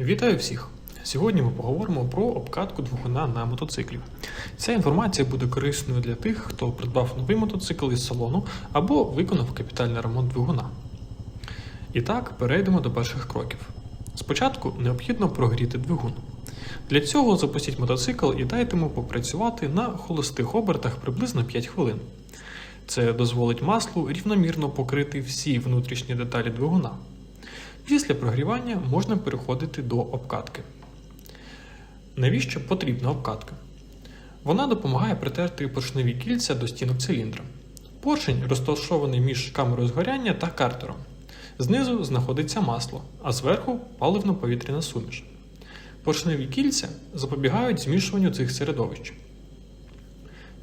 Вітаю всіх! Сьогодні ми поговоримо про обкатку двигуна на мотоциклі. Ця інформація буде корисною для тих, хто придбав новий мотоцикл із салону або виконав капітальний ремонт двигуна. І так, перейдемо до перших кроків. Спочатку необхідно прогріти двигун. Для цього запустіть мотоцикл і дайте йому попрацювати на холостих обертах приблизно 5 хвилин. Це дозволить маслу рівномірно покрити всі внутрішні деталі двигуна. Після прогрівання можна переходити до обкатки. Навіщо потрібна обкатка? Вона допомагає притерти поршневі кільця до стінок циліндра. Поршень розташований між камерою згоряння та картером. Знизу знаходиться масло, а зверху паливно-повітряна суміш. Поршневі кільця запобігають змішуванню цих середовищ.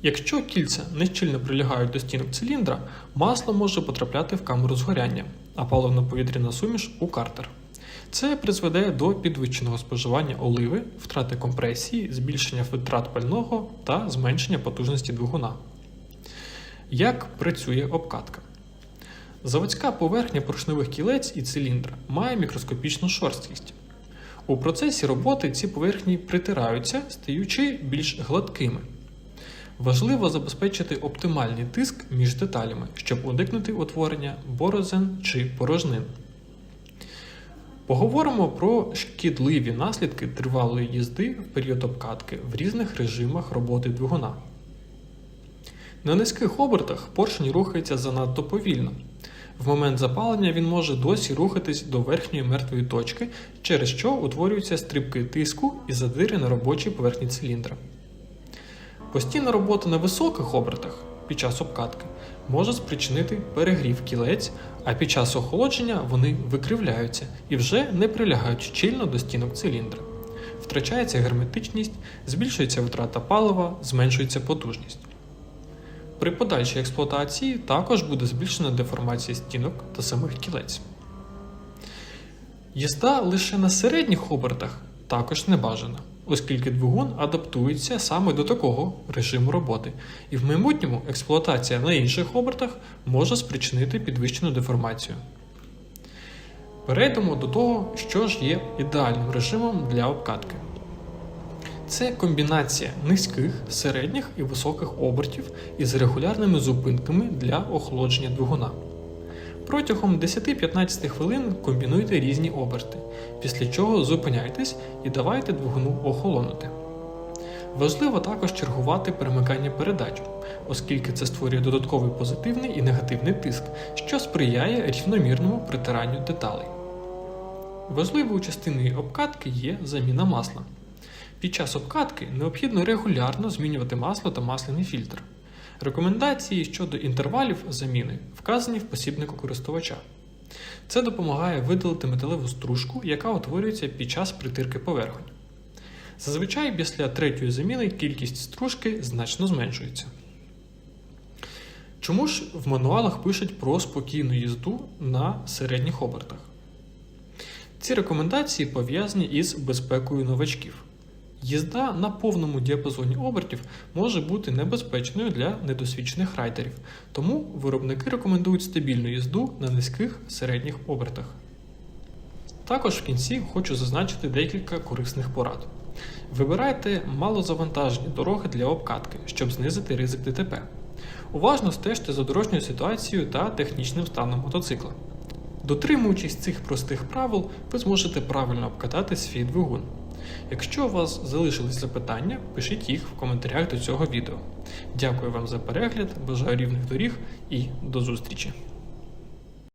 Якщо кільця нещільно прилягають до стінок циліндра, масло може потрапляти в камеру згоряння, а паливно-повітряна суміш у картер. Це призведе до підвищеного споживання оливи, втрати компресії, збільшення витрат пального та зменшення потужності двигуна. Як працює обкатка? Заводська поверхня поршневих кілець і циліндра має мікроскопічну шорсткість. У процесі роботи ці поверхні притираються, стаючи більш гладкими. Важливо забезпечити оптимальний тиск між деталями, щоб уникнути утворення борозен чи порожнин. Поговоримо про шкідливі наслідки тривалої їзди в період обкатки в різних режимах роботи двигуна. На низьких обертах поршень рухається занадто повільно. В момент запалення він може досі рухатись до верхньої мертвої точки, через що утворюються стрибки тиску і задири на робочій поверхні циліндра. Постійна робота на високих обертах під час обкатки може спричинити перегрів кілець, а під час охолодження вони викривляються і вже не прилягають щільно до стінок циліндра. Втрачається герметичність, збільшується витрата палива, зменшується потужність. При подальшій експлуатації також буде збільшена деформація стінок та самих кілець. Їзда лише на середніх обертах також не бажана, оскільки двигун адаптується саме до такого режиму роботи, і в майбутньому експлуатація на інших обертах може спричинити підвищену деформацію. Перейдемо до того, що ж є ідеальним режимом для обкатки. Це комбінація низьких, середніх і високих обертів із регулярними зупинками для охолодження двигуна. Протягом 10-15 хвилин комбінуйте різні оберти, після чого зупиняйтесь і давайте двигуну охолонути. Важливо також чергувати перемикання передач, оскільки це створює додатковий позитивний і негативний тиск, що сприяє рівномірному притиранню деталей. Важливою частиною обкатки є заміна масла. Під час обкатки необхідно регулярно змінювати масло та масляний фільтр. Рекомендації щодо інтервалів заміни вказані в посібнику користувача. Це допомагає видалити металеву стружку, яка утворюється під час притирки поверхонь. Зазвичай після третьої заміни кількість стружки значно зменшується. Чому ж в мануалах пишуть про спокійну їзду на середніх обертах? Ці рекомендації пов'язані із безпекою новачків. Їзда на повному діапазоні обертів може бути небезпечною для недосвідчених райдерів, тому виробники рекомендують стабільну їзду на низьких середніх обертах. Також в кінці хочу зазначити декілька корисних порад. Вибирайте малозавантажені дороги для обкатки, щоб знизити ризик ДТП. Уважно стежте за дорожньою ситуацією та технічним станом мотоцикла. Дотримуючись цих простих правил, ви зможете правильно обкатати свій двигун. Якщо у вас залишились запитання, пишіть їх в коментарях до цього відео. Дякую вам за перегляд, бажаю рівних доріг і до зустрічі!